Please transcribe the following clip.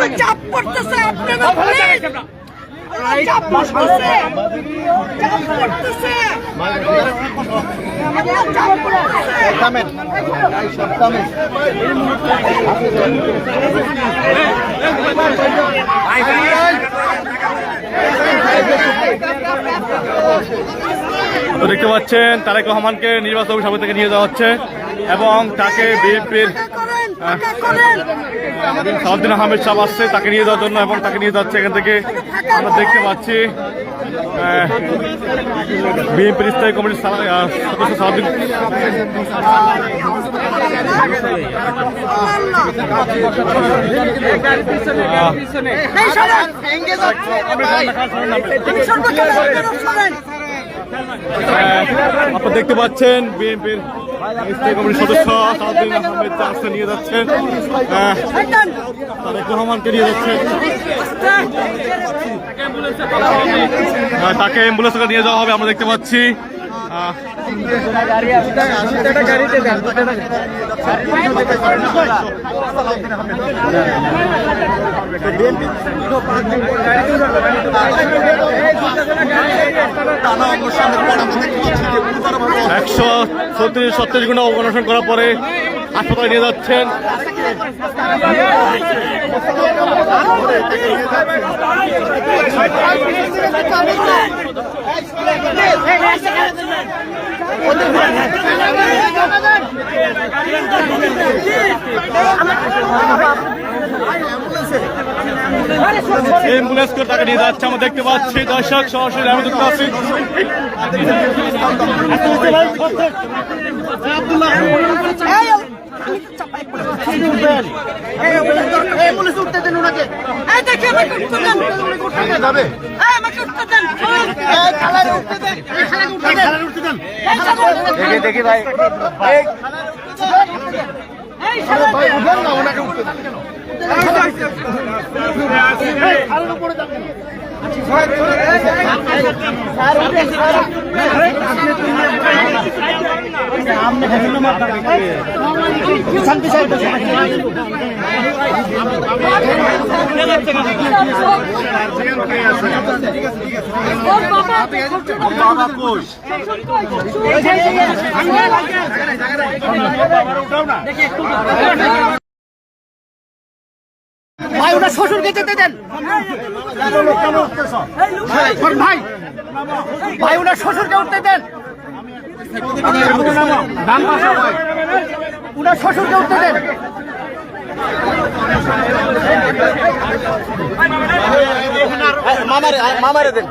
উপরে চাপ পড়তেছে আপনারা প্লিজ চাপ পড়তেছে। চাপ পড়তেছে। চাপ তো দেখতে পাচ্ছেন তারেক রহমানকে নির্বাচন সভা থেকে নিয়ে যাওয়া হচ্ছে এবং তাকে বিএনপির করেন আহমেদ সাহেব আসছে তাকে নিয়ে যাওয়ার জন্য এবং তাকে নিয়ে যাচ্ছে এখান থেকে। আমরা দেখতে পাচ্ছি বিএনপির স্থায়ী কমিটির সদস্য আহ, আপনারা দেখতে পাচ্ছেন বিএনপির স্থায়ী কমিটির সদস্য আহমেদ আসছে নিয়ে যাচ্ছেন আহ, তারেক রহমানকে নিয়ে যাচ্ছেন তাকে অ্যাম্বুলেন্সে নিয়ে যাওয়া হবে আমরা দেখতে পাচ্ছি। আহ, একশো ছত্রিশ ছত্রিশ ঘণ্টা অবনশন করার পরে হাসপাতালে নিয়ে যাচ্ছেন। অ্যাম্বুলেন্স করে তাকে নিয়ে যাচ্ছে, আমরা দেখতে পাচ্ছি। দর্শক, সরাসরি দেখি ভাই ভাই উঠেন না ওনাকে উঠতে ভাই ওটা শ্বশুরকে যেতে দেন। ভাই ভাই ওনার শ্বশুরকে উঠতে দেন। ওনার শ্বশুরকে উঠতে দেন মামারে মামারে দেন।